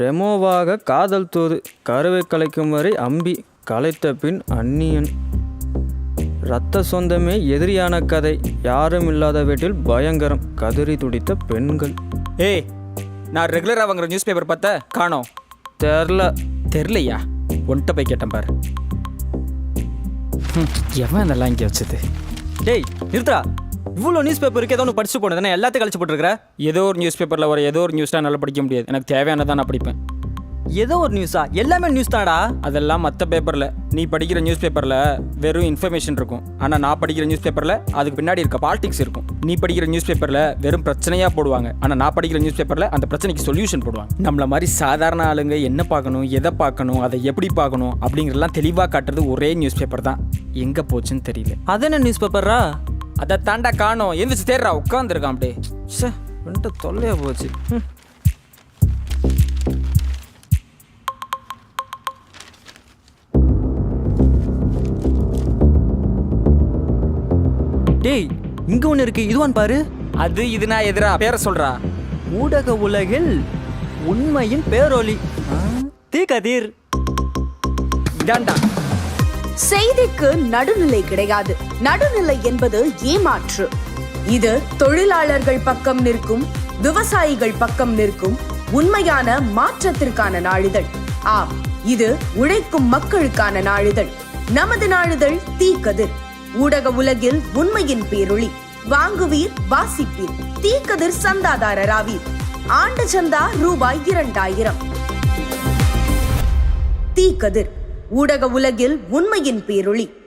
ரெமோவாக காதல் தூது கருவை கலைக்கும் வரை அம்பி கலைத்த பின் அந்நியன். இரத்த சொந்தமே எதிரியான கதை. யாரும் இல்லாத வீட்டில் பயங்கரம் கதறி துடித்த பெண்கள். ஏய் நான் ரெகுலராக வாங்குற நியூஸ் பேப்பர் பார்த்தா காணோம் தெரில. தெரிலையா? ஒன்ட்ட போய் கேட்டேன் பாரு. எவன் இதெல்லாம் இங்கே வச்சது? டேய் நிறுத்தா இவ்வளோ நியூஸ் பேப்பருக்கு ஏதோ ஒன்று படிச்சு போனது. எல்லாத்தையும் கழிச்சு போட்டுருக்கிற? ஏதோ ஒரு நியூஸ் பேப்பரில் வர ஏதோ ஒரு நியூஸ்லாம் நல்லா படிக்க முடியாது. எனக்கு தேவையானதான் நான் படிப்பேன். ஏதோ ஒரு நியூஸா எல்லாமே நியூஸ் தாடா அதெல்லாம் மற்ற பேப்பரில் நீ படிக்கிற நியூஸ் பேப்பரில் வெறும் இன்ஃபர்மேஷன் இருக்கும். ஆனால் நான் படிக்கிற நியூஸ் பேப்பரில் அதுக்கு பின்னாடி இருக்க பாலிடிக்ஸ் இருக்கும். நீ படிக்கிற நியூஸ் பேப்பரில் வெறும் பிரச்சனையாக போடுவாங்க. ஆனால் நான் படிக்கிற நியூஸ் பேப்பரில் அந்த பிரச்சனைக்கு சொல்யூஷன் போடுவாங்க. நம்மள மாதிரி சாதாரண ஆளுங்க என்ன பார்க்கணும் எதை பார்க்கணும் அதை எப்படி பார்க்கணும் அப்படிங்கிறதெல்லாம் தெளிவாக காட்டுறது ஒரே நியூஸ் பேப்பர் தான். எங்கே போச்சுன்னு தெரியல. அது என்ன நியூஸ் பேப்பரா அதை தாண்டா காணோம். எந்திரிச்சு தேடுறா உட்காந்துருக்கான் அப்படியே. சே வந்துட்டு தொல்லையா போச்சு. ம். டேய் இங்க ஒன்று இருக்கு. இதுவான் பாரு. அது இது நான் எதிரா? பேரை சொல்றா. ஊடக உலகில் உண்மையின் பேரொலி. ஆ, தீக்கதிர் இதாண்டா. செய்திக்கு நடுநிலை கிடையாது. நடுநிலை என்பது ஏமாற்று. இது தொழிலாளர்கள் பக்கம் நிற்கும் விவசாயிகள் பக்கம் நிற்கும் உண்மையான மாற்றத்திற்கான நாளிதழ். ஆம் இது உழைக்கும் மக்களுக்கான நாளிதழ். நமது நாளிதழ் தீக்கதிர். ஊடக உலகில் உண்மையின் பேரொளி. வாங்குவீர் வாசிப்பீர். தீக்கதிர் சந்தாதாரராவீர் ஆண்டு சந்தா ரூபாய் இரண்டாயிரம். தீக்கதிர். ஊடக உலகில் உண்மையின் பேரொளி.